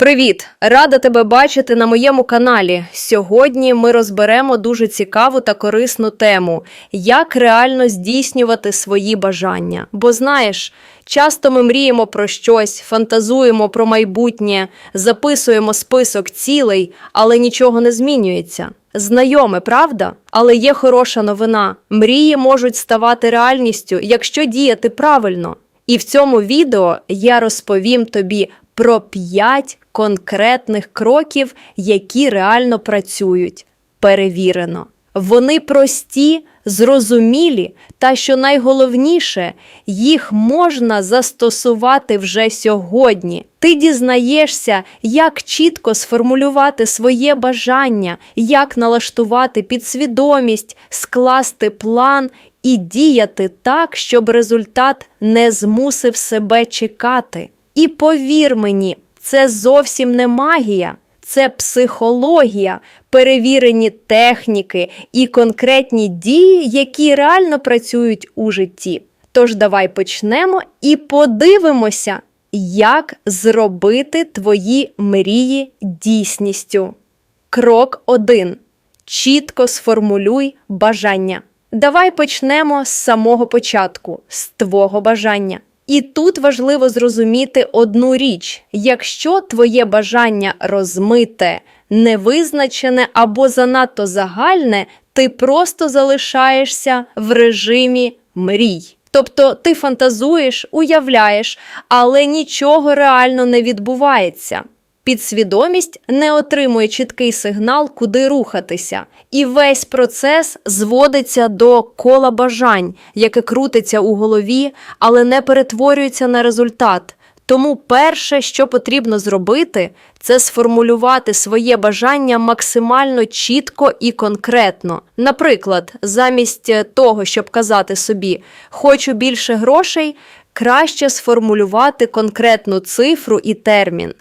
Привіт! Рада тебе бачити на моєму каналі. Сьогодні ми розберемо дуже цікаву та корисну тему: як реально здійснювати свої бажання. Бо знаєш, часто ми мріємо про щось, фантазуємо про майбутнє, записуємо список цілей, але нічого не змінюється. Знайоме, правда? Але є хороша новина: мрії можуть ставати реальністю, якщо діяти правильно. І в цьому відео я розповім тобі про 5 конкретних кроків, які реально працюють. Перевірено. Вони прості, зрозумілі, та що найголовніше, їх можна застосувати вже сьогодні. Ти дізнаєшся, як чітко сформулювати своє бажання, як налаштувати підсвідомість, скласти план і діяти так, щоб результат не змусив себе чекати. І повір мені, це зовсім не магія, це психологія, перевірені техніки і конкретні дії, які реально працюють у житті. Тож давай почнемо і подивимося, як зробити твої мрії дійсністю. Крок 1. Чітко сформулюй бажання. Давай почнемо з самого початку, з твого бажання. І тут важливо зрозуміти одну річ: якщо твоє бажання розмите, невизначене або занадто загальне, ти просто залишаєшся в режимі мрій. Тобто ти фантазуєш, уявляєш, але нічого реально не відбувається. Підсвідомість не отримує чіткий сигнал, куди рухатися, і весь процес зводиться до кола бажань, яке крутиться у голові, але не перетворюється на результат. Тому перше, що потрібно зробити, це сформулювати своє бажання максимально чітко і конкретно. Наприклад, замість того, щоб казати собі хочу більше грошей, краще сформулювати конкретну цифру і термін.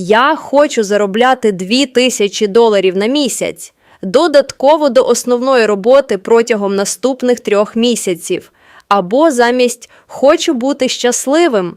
Я хочу заробляти 2000 доларів на місяць, додатково до основної роботи протягом наступних трьох місяців. Або замість хочу бути щасливим.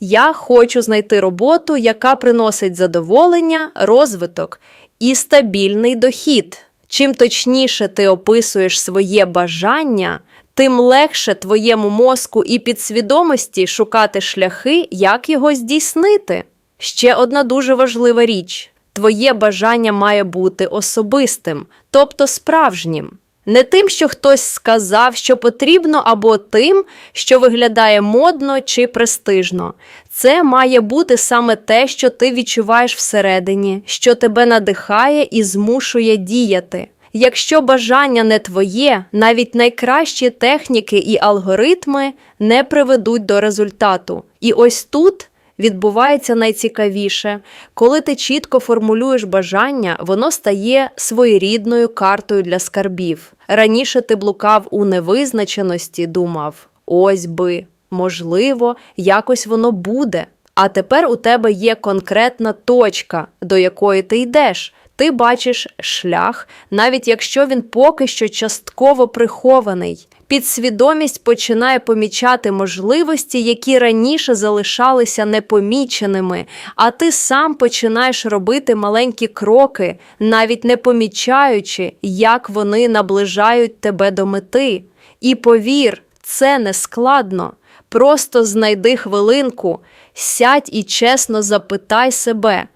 Я хочу знайти роботу, яка приносить задоволення, розвиток і стабільний дохід. Чим точніше ти описуєш своє бажання, тим легше твоєму мозку і підсвідомості шукати шляхи, як його здійснити. Ще одна дуже важлива річ: твоє бажання має бути особистим, тобто справжнім. Не тим, що хтось сказав, що потрібно, або тим, що виглядає модно чи престижно. Це має бути саме те, що ти відчуваєш всередині, що тебе надихає і змушує діяти. Якщо бажання не твоє, навіть найкращі техніки і алгоритми не приведуть до результату. І ось тут відбувається найцікавіше. Коли ти чітко формулюєш бажання, воно стає своєрідною картою для скарбів. Раніше ти блукав у невизначеності, думав: ось би, можливо, якось воно буде. А тепер у тебе є конкретна точка, до якої ти йдеш. Ти бачиш шлях, навіть якщо він поки що частково прихований. Підсвідомість починає помічати можливості, які раніше залишалися непоміченими, а ти сам починаєш робити маленькі кроки, навіть не помічаючи, як вони наближають тебе до мети. І повір, це не складно. Просто знайди хвилинку, сядь і чесно запитай себе,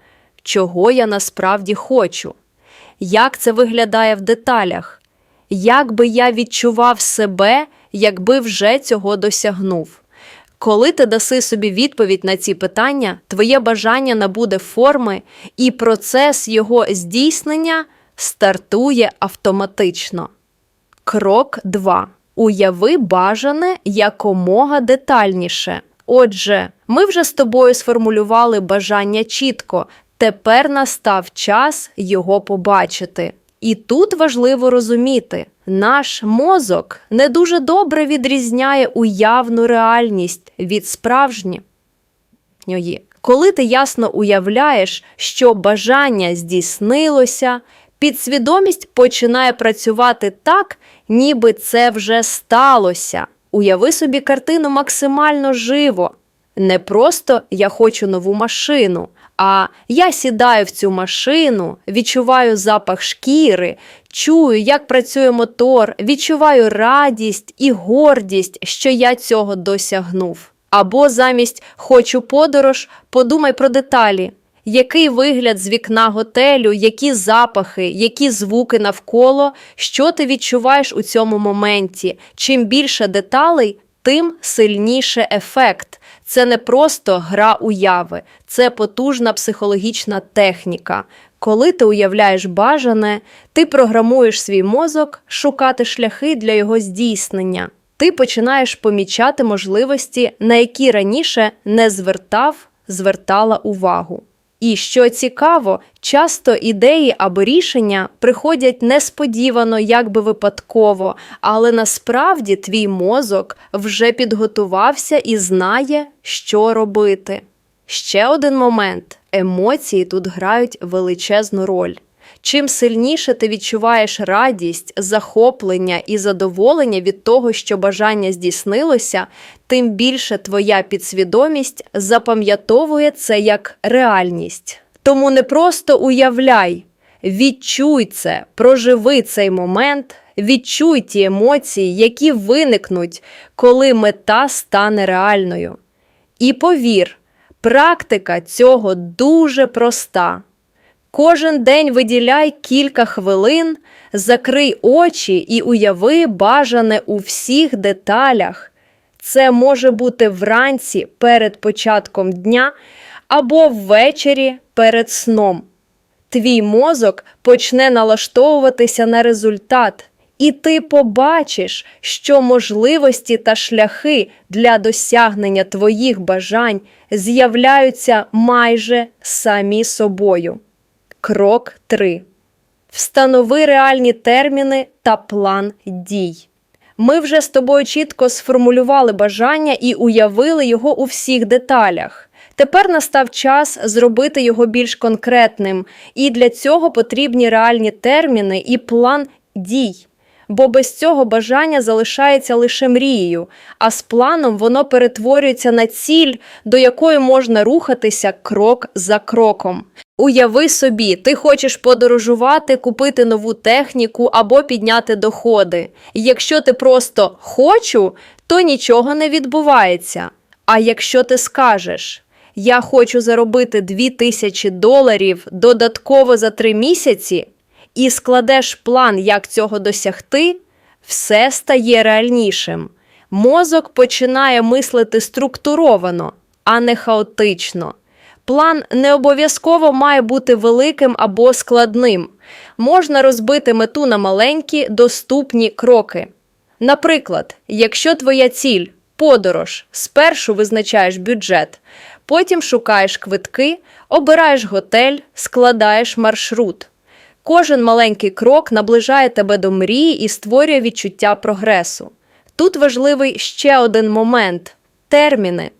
чого я насправді хочу, як це виглядає в деталях як би я відчував себе, якби вже цього досягнув. Коли ти даси собі відповідь на ці питання, твоє бажання набуде форми, і процес його здійснення стартує автоматично. Крок 2. Уяви бажане якомога детальніше. Отже, ми вже з тобою сформулювали бажання чітко, тепер настав час його побачити. І тут важливо розуміти, наш мозок не дуже добре відрізняє уявну реальність від справжньої. Коли ти ясно уявляєш, що бажання здійснилося, підсвідомість починає працювати так, ніби це вже сталося. Уяви собі картину максимально живо. Не просто я хочу нову машину, а я сідаю в цю машину, відчуваю запах шкіри, чую, як працює мотор, відчуваю радість і гордість, що я цього досягнув. Або замість хочу подорож, подумай про деталі. Який вигляд з вікна готелю, які запахи, які звуки навколо, що ти відчуваєш у цьому моменті? Чим більше деталей, тим сильніше ефект. Це не просто гра уяви, це потужна психологічна техніка. Коли ти уявляєш бажане, ти програмуєш свій мозок шукати шляхи для його здійснення. Ти починаєш помічати можливості, на які раніше не звертав, звертала увагу. І що цікаво, часто ідеї або рішення приходять несподівано, якби випадково, але насправді твій мозок вже підготувався і знає, що робити. Ще один момент: емоції тут грають величезну роль. Чим сильніше ти відчуваєш радість, захоплення і задоволення від того, що бажання здійснилося, тим більше твоя підсвідомість запам'ятовує це як реальність. Тому не просто уявляй, відчуй це, проживи цей момент, відчуй ті емоції, які виникнуть, коли мета стане реальною. І повір, практика цього дуже проста. Кожен день виділяй кілька хвилин, закрий очі і уяви бажане у всіх деталях. Це може бути вранці перед початком дня або ввечері перед сном. Твій мозок почне налаштовуватися на результат, і ти побачиш, що можливості та шляхи для досягнення твоїх бажань з'являються майже самі собою. Крок 3. Встанови реальні терміни та план дій. Ми вже з тобою чітко сформулювали бажання і уявили його у всіх деталях. Тепер настав час зробити його більш конкретним, і для цього потрібні реальні терміни і план дій. Бо без цього бажання залишається лише мрією, а з планом воно перетворюється на ціль, до якої можна рухатися крок за кроком. Уяви собі, ти хочеш подорожувати, купити нову техніку або підняти доходи. Якщо ти просто хочу, то нічого не відбувається. А якщо ти скажеш, я хочу заробити 2000 доларів додатково за 3 місяці, і складеш план, як цього досягти, все стає реальнішим. Мозок починає мислити структуровано, а не хаотично. План не обов'язково має бути великим або складним. Можна розбити мету на маленькі доступні кроки. Наприклад, якщо твоя ціль подорож, спершу визначаєш бюджет, потім шукаєш квитки, обираєш готель, складаєш маршрут. Кожен маленький крок наближає тебе до мрії і створює відчуття прогресу. Тут важливий ще один момент терміни.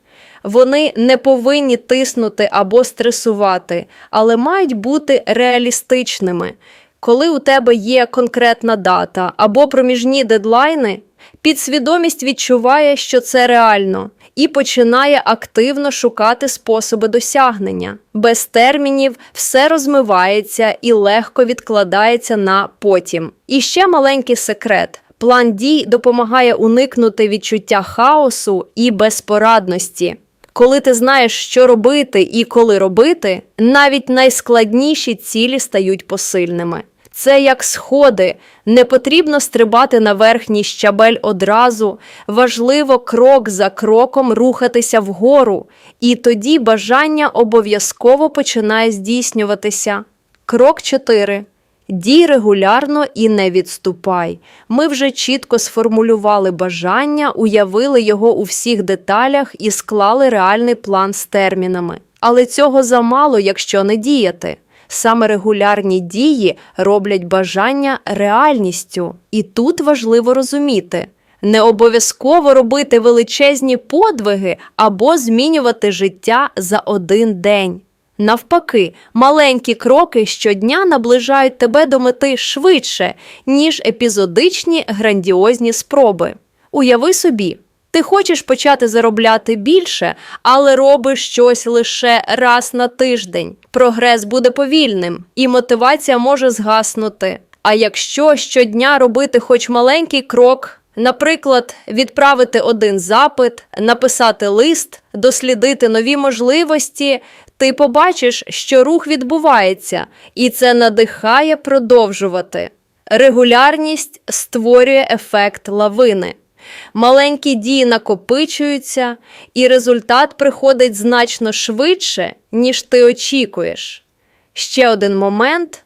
Вони не повинні тиснути або стресувати, але мають бути реалістичними. Коли у тебе є конкретна дата або проміжні дедлайни, підсвідомість відчуває, що це реально, і починає активно шукати способи досягнення. Без термінів все розмивається і легко відкладається на потім. І ще маленький секрет. План дій допомагає уникнути відчуття хаосу і безпорадності. Коли ти знаєш, що робити і коли робити, навіть найскладніші цілі стають посильними. Це як сходи, не потрібно стрибати на верхній щабель одразу, важливо крок за кроком рухатися вгору, і тоді бажання обов'язково починає здійснюватися. Крок 4. Дій регулярно і не відступай. Ми вже чітко сформулювали бажання, уявили його у всіх деталях і склали реальний план з термінами. Але цього замало, якщо не діяти. Саме регулярні дії роблять бажання реальністю. І тут важливо розуміти. Не обов'язково робити величезні подвиги або змінювати життя за один день. Навпаки, маленькі кроки щодня наближають тебе до мети швидше, ніж епізодичні грандіозні спроби. Уяви собі, Ти хочеш почати заробляти більше, але робиш щось лише раз на тиждень. Прогрес буде повільним, і мотивація може згаснути. А якщо щодня робити хоч маленький крок, наприклад, відправити один запит, написати лист, дослідити нові можливості, ти побачиш, що рух відбувається, і це надихає продовжувати. Регулярність створює ефект лавини. Маленькі дії накопичуються, і результат приходить значно швидше, ніж ти очікуєш. Ще один момент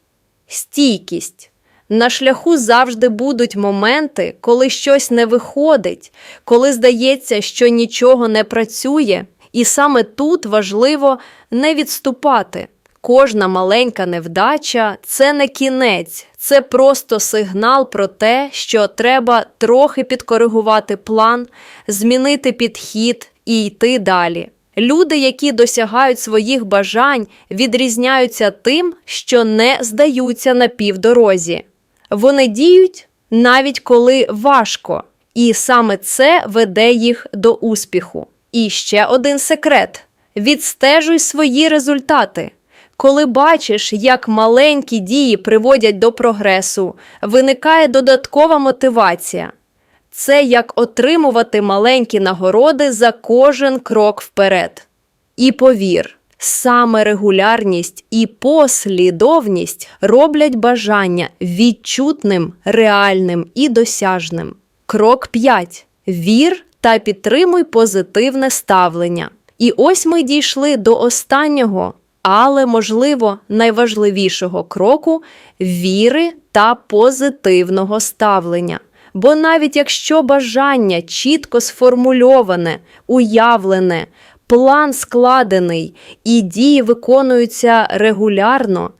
стійкість. На шляху завжди будуть моменти, коли щось не виходить, коли здається, що нічого не працює, і саме тут важливо не відступати. Кожна маленька невдача це не кінець, це просто сигнал про те, що треба трохи підкоригувати план, змінити підхід і йти далі. Люди, які досягають своїх бажань, відрізняються тим, що не здаються на півдорозі. Вони діють навіть коли важко, і саме це веде їх до успіху. І ще один секрет: відстежуй свої результати. Коли бачиш, як маленькі дії приводять до прогресу, виникає додаткова мотивація. Це як отримувати маленькі нагороди за кожен крок вперед. І повір, саме регулярність і послідовність роблять бажання відчутним, реальним і досяжним. Крок 5. Вір та підтримуй позитивне ставлення. І ось ми дійшли до останнього, але, можливо, найважливішого кроку віри та позитивного ставлення. Бо навіть якщо бажання чітко сформульоване, уявлене, план складений і дії виконуються регулярно,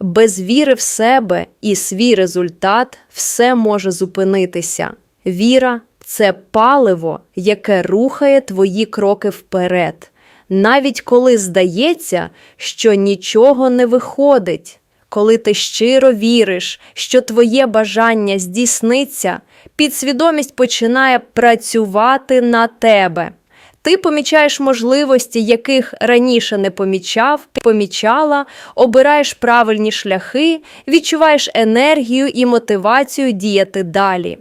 без віри в себе і свій результат все може зупинитися. Віра це паливо, яке рухає твої кроки вперед, навіть коли здається, що нічого не виходить. Коли ти щиро віриш, що твоє бажання здійсниться, підсвідомість починає працювати на тебе. Ти помічаєш можливості, яких раніше не помічав, помічала, обираєш правильні шляхи, відчуваєш енергію і мотивацію діяти далі.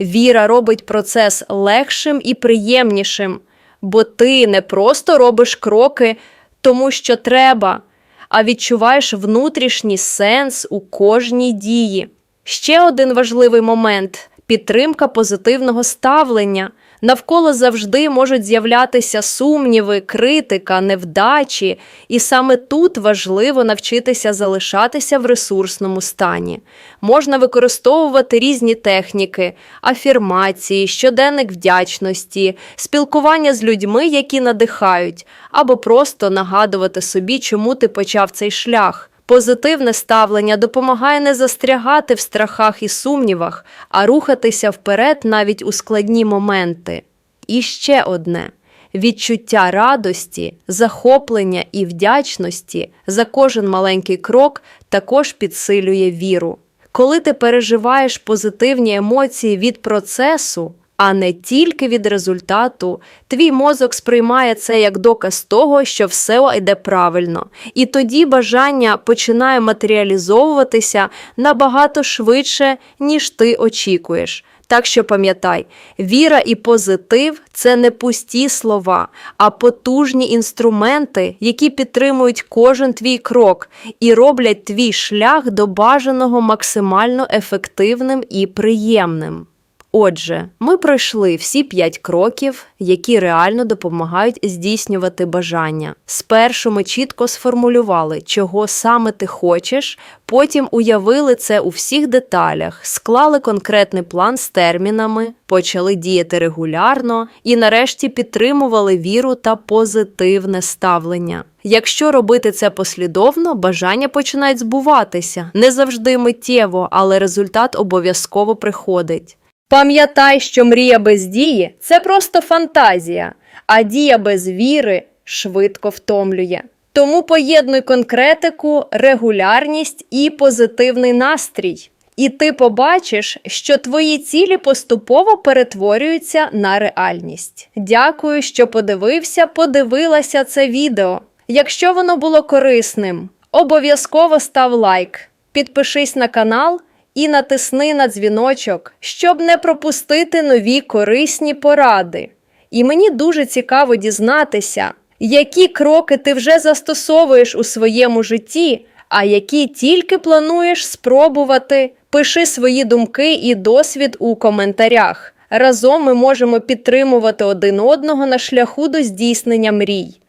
Віра робить процес легшим і приємнішим, бо ти не просто робиш кроки, тому що треба, а відчуваєш внутрішній сенс у кожній дії. Ще один важливий момент підтримка позитивного ставлення. Навколо завжди можуть з'являтися сумніви, критика, невдачі, і саме тут важливо навчитися залишатися в ресурсному стані. Можна використовувати різні техніки, афірмації, щоденник вдячності, спілкування з людьми, які надихають, або просто нагадувати собі, чому ти почав цей шлях. Позитивне ставлення допомагає не застрягати в страхах і сумнівах, а рухатися вперед навіть у складні моменти. І ще одне відчуття радості, захоплення і вдячності за кожен маленький крок також підсилює віру. Коли ти переживаєш позитивні емоції від процесу, а не тільки від результату, твій мозок сприймає це як доказ того, що все йде правильно, і тоді бажання починає матеріалізовуватися набагато швидше, ніж ти очікуєш. Так що пам'ятай, віра і позитив це не пусті слова, а потужні інструменти, які підтримують кожен твій крок і роблять твій шлях до бажаного максимально ефективним і приємним. Отже, ми пройшли всі п'ять кроків, які реально допомагають здійснювати бажання. Спершу ми чітко сформулювали, чого саме ти хочеш, потім уявили це у всіх деталях, склали конкретний план з термінами, почали діяти регулярно і нарешті підтримували віру та позитивне ставлення. Якщо робити це послідовно, бажання починають збуватися не завжди миттєво, але результат обов'язково приходить. Пам'ятай, що мрія без дії це просто фантазія, а дія без віри швидко втомлює. Тому поєднуй конкретику, регулярність і позитивний настрій. і ти побачиш, що твої цілі поступово перетворюються на реальність. Дякую, що подивився, подивилася це відео. Якщо воно було корисним, обов'язково став лайк, підпишись на канал і натисни на дзвіночок, щоб не пропустити нові корисні поради. І мені дуже цікаво дізнатися, які кроки ти вже застосовуєш у своєму житті, а які тільки плануєш спробувати. Пиши свої думки і досвід у коментарях. Разом ми можемо підтримувати один одного на шляху до здійснення мрій.